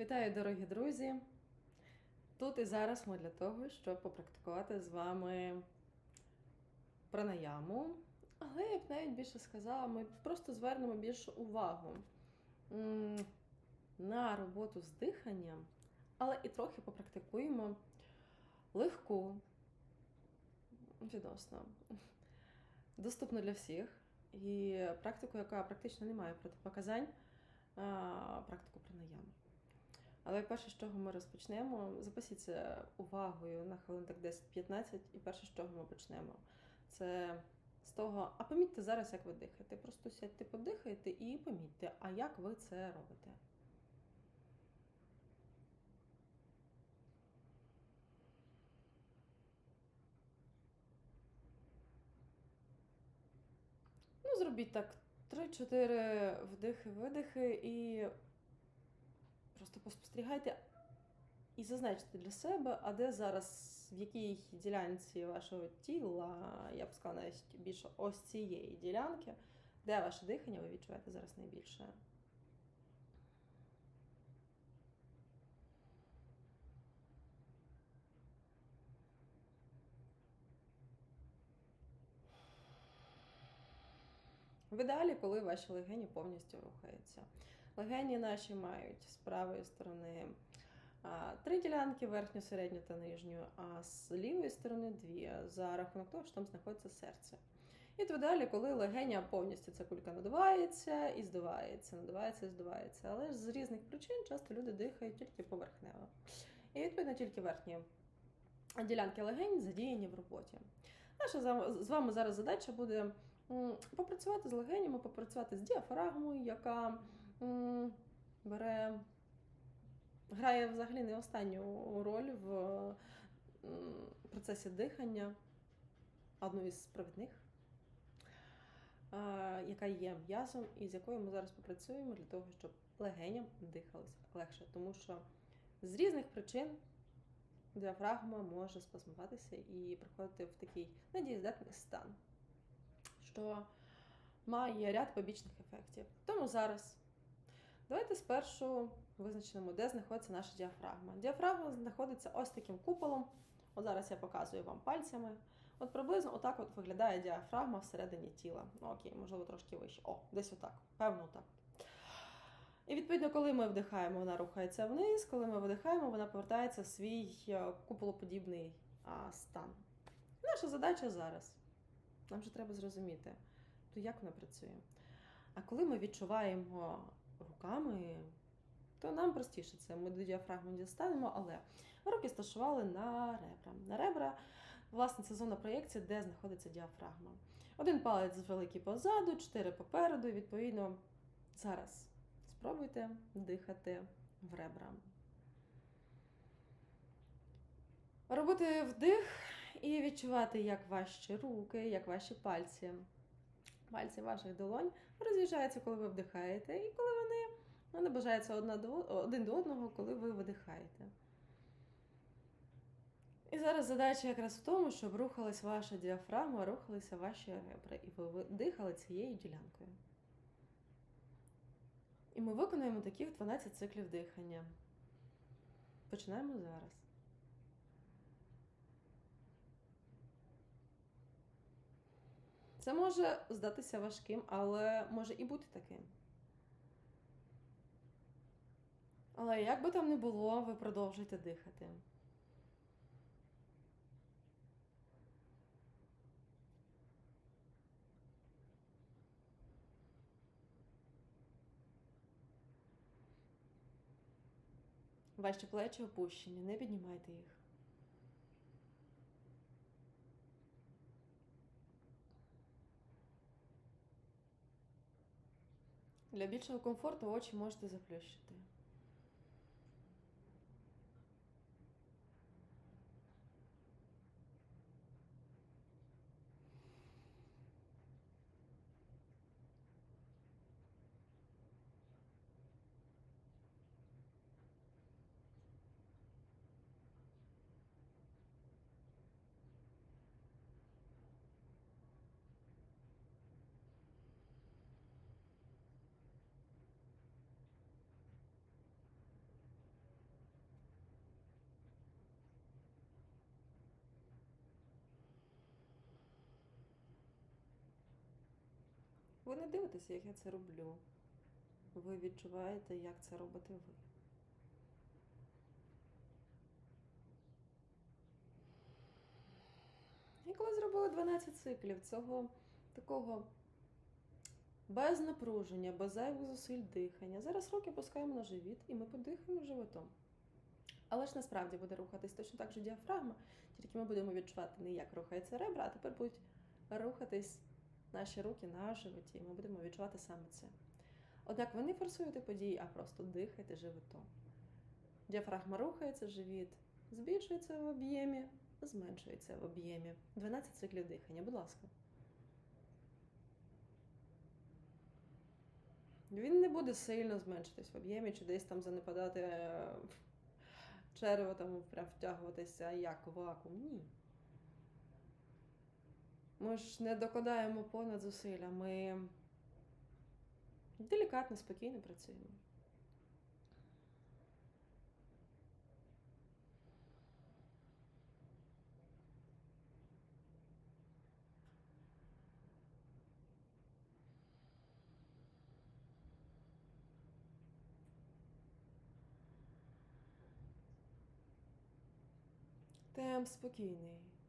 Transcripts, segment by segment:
Вітаю, дорогі друзі! Тут і зараз ми для того, щоб попрактикувати з вами пранаяму. Але я б навіть більше сказала, ми просто звернемо більше увагу на роботу з диханням, але і трохи попрактикуємо легку, відносно, доступну для всіх. І практику, яка практично не має протипоказань, практику пранаями. Але перше, з чого ми розпочнемо, записіться увагою на хвилин так 10-15, і перше, з чого ми почнемо, це з того, а помітьте зараз, як ви дихаєте. Просто сядьте, подихайте і помітьте, а як ви це робите. Ну, зробіть так 3-4 вдихи-видихи і просто поспостерігайте і зазначте для себе, а де зараз, в якій ділянці вашого тіла, я б сказала, навіть більше ось цієї ділянки, де ваше дихання ви відчуваєте зараз найбільше. В ідеалі, коли ваші легені повністю рухаються. Легені наші мають з правої сторони три ділянки, верхню, середню та нижню, а з лівої сторони дві, за рахунок того, що там знаходиться серце. І то далі, коли легеня повністю ця кулька надувається і здувається, надувається і здувається. Але ж з різних причин часто люди дихають тільки поверхнево. І відповідно тільки верхні ділянки легень задіяні в роботі. Наша з вами зараз задача буде попрацювати з легенями, попрацювати з діафрагмою, яка бере, грає взагалі не останню роль в процесі дихання, одну із провідних, яка є м'язом, і з якою ми зараз попрацюємо для того, щоб легеням дихалося легше. Тому що з різних причин діафрагма може спазмуватися і приходити в такий недієздатний стан, що має ряд побічних ефектів. Тому зараз давайте спершу визначимо, де знаходиться наша діафрагма. Діафрагма знаходиться ось таким куполом. От зараз я показую вам пальцями. От приблизно отак от виглядає діафрагма всередині тіла. Ну, окей, можливо, трошки вище. О, десь отак. Певно, отак. І відповідно, коли ми вдихаємо, вона рухається вниз, коли ми видихаємо, вона повертається в свій е, куполоподібний стан. Наша задача зараз. Нам же треба зрозуміти, то як вона працює. А коли ми відчуваємо руками, то нам простіше це. Ми до діафрагми дістанемо, але руки сташували на ребра. На ребра, власне, це зона проєкції, де знаходиться діафрагма. Один палець великий позаду, чотири попереду, і відповідно зараз. Спробуйте дихати в ребра. Робити вдих і відчувати, як ваші руки, як ваші пальці, пальці ваших долонь роз'їжджаються, коли ви вдихаєте, і коли вони ну, наближаються один до одного, коли ви видихаєте. І зараз задача якраз в тому, щоб рухалась ваша діафрагма, рухалися ваші ребра, і ви дихали цією ділянкою. І ми виконуємо таких 12 циклів дихання. Починаємо зараз. Це може здатися важким, але може і бути таким. Але як би там не було, ви продовжуйте дихати. Ваші плечі опущені, не піднімайте їх. Для більшого комфорту очі можете заплющити. Ви не дивитеся, як я це роблю. Ви відчуваєте, як це робите ви. І коли зробили 12 циклів цього такого без напруження, без зайвих зусиль дихання. Зараз руки пускаємо на живіт і ми подихаємо животом. Але ж насправді буде рухатись точно так же діафрагма, тільки ми будемо відчувати не як рухаються ребра, а тепер будуть рухатись наші руки на животі. Ми будемо відчувати саме це. Однак ви не форсуєте події, а просто дихайте животом. Діафрагма рухається, живіт збільшується в об'ємі, зменшується в об'ємі. 12 циклів дихання, будь ласка. Він не буде сильно зменшитись в об'ємі чи десь там занепадати е, черево, там прям втягуватися як вакуум. Ні. Ми ж не докладаємо понад зусилля, ми делікатно, спокійно працюємо. Темп спокійний.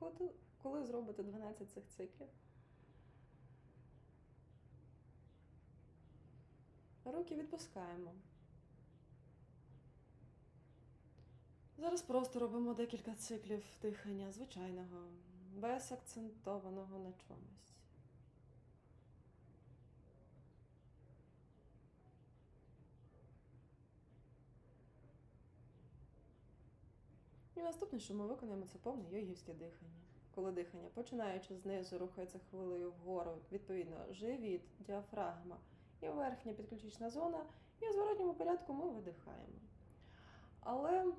Коли, коли зробите 12 цих циклів, руки відпускаємо. Зараз просто робимо декілька циклів дихання звичайного, без акцентованого на чомусь. І наступне, що ми виконаємо, це повне йогівське дихання. Коли дихання, починаючи знизу, рухається хвилею вгору, відповідно, живіт, діафрагма і верхня підключична зона, і в зворотньому порядку ми видихаємо. Але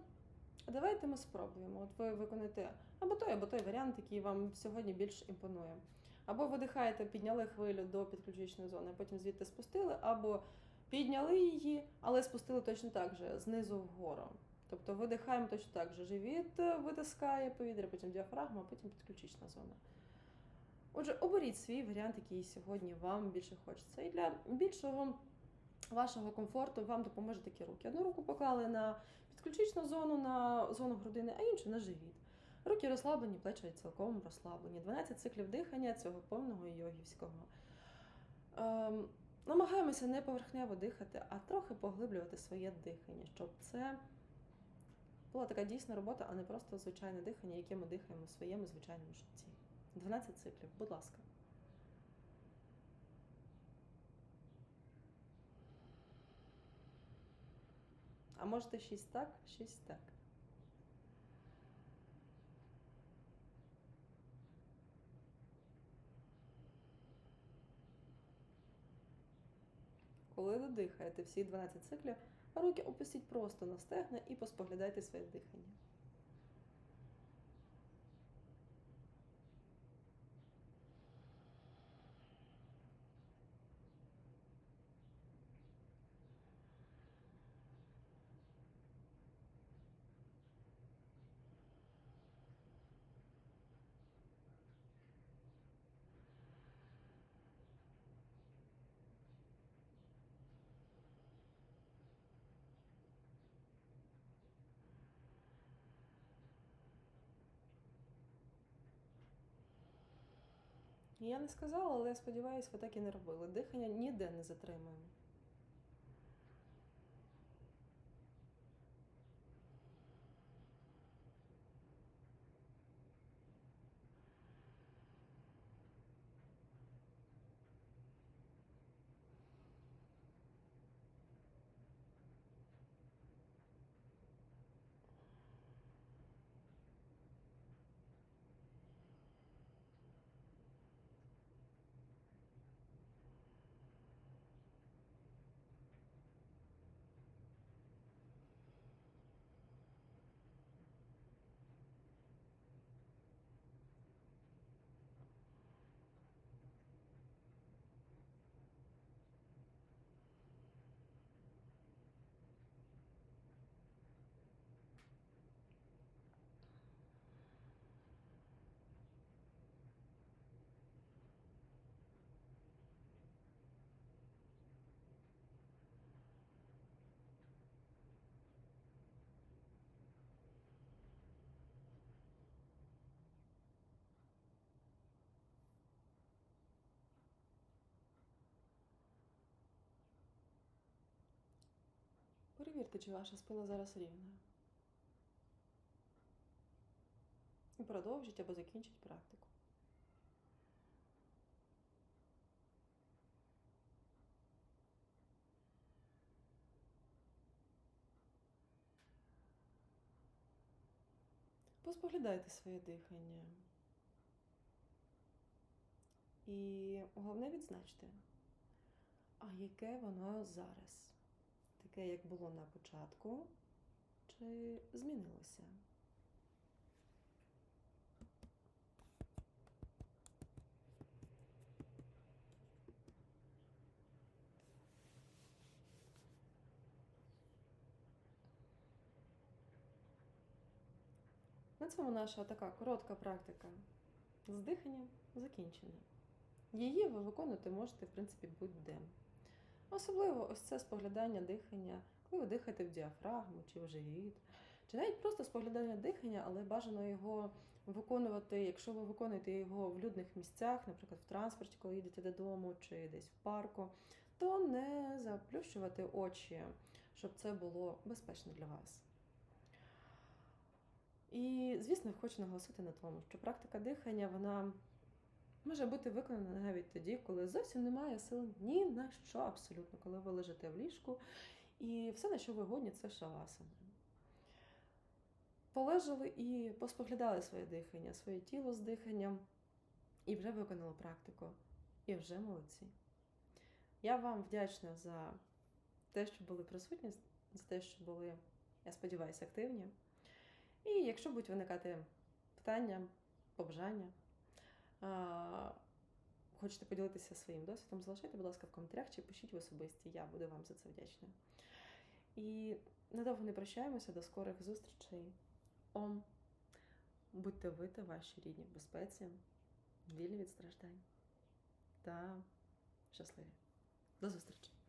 давайте ми спробуємо. От ви виконаєте або той, або той варіант, який вам сьогодні більш імпонує. Або видихаєте, підняли хвилю до підключичної зони, потім звідти спустили, або підняли її, але спустили точно так же, знизу вгору. Тобто видихаємо точно так же. Живіт витискає повітря, потім діафрагма, потім підключична зона. Отже, оберіть свій варіант, який сьогодні вам більше хочеться. І для більшого вашого комфорту вам допоможе такі руки. Одну руку поклали на підключичну зону, на зону грудини, а іншу на живіт. Руки розслаблені, плечі цілком розслаблені. 12 циклів дихання цього повного йогівського. Ем, намагаємося не поверхнево дихати, а трохи поглиблювати своє дихання, щоб це була така дійсна робота, а не просто звичайне дихання, яке ми дихаємо в своєму звичайному житті. 12 циклів, будь ласка. А можете 6 так, 6 так. Коли ви дихаєте всі 12 циклів, руки опустіть просто на стегна і поспоглядайте своє дихання. Я не сказала, але я сподіваюся, ви так і не робили. Дихання ніде не затримуємо. Перевірте, чи ваша спина зараз рівна. І продовжіть або закінчіть практику. Поспоглядайте своє дихання. І головне відзначте, а яке воно зараз? Таке, як було на початку, чи змінилося? На цьому наша така коротка практика з диханням закінчена. Її ви виконувати можете, в принципі, будь-де. Особливо ось це споглядання дихання, коли ви дихаєте в діафрагму чи в живіт, чи навіть просто споглядання дихання, але бажано його виконувати, якщо ви виконуєте його в людних місцях, наприклад, в транспорті, коли їдете додому, чи десь в парку, то не заплющувати очі, щоб це було безпечно для вас. І, звісно, хочу наголосити на тому, що практика дихання вона може бути виконана навіть тоді, коли зовсім немає сил ні на що абсолютно, коли ви лежите в ліжку, і все, на що ви годні, це шавасана. Полежали і поспоглядали своє дихання, своє тіло з диханням, і вже виконали практику. І вже молодці. Я вам вдячна за те, що були присутні, за те, що були, я сподіваюся, активні. І якщо будуть виникати питання, побажання, хочете поділитися своїм досвідом, залишайте, будь ласка, в коментарях чи пишіть в особисті, я буду вам за це вдячна. І надовго не прощаємося, до скорих зустрічей. Ом, будьте ви та ваші рідні в безпеці, вільні від страждань та щасливі. До зустрічі!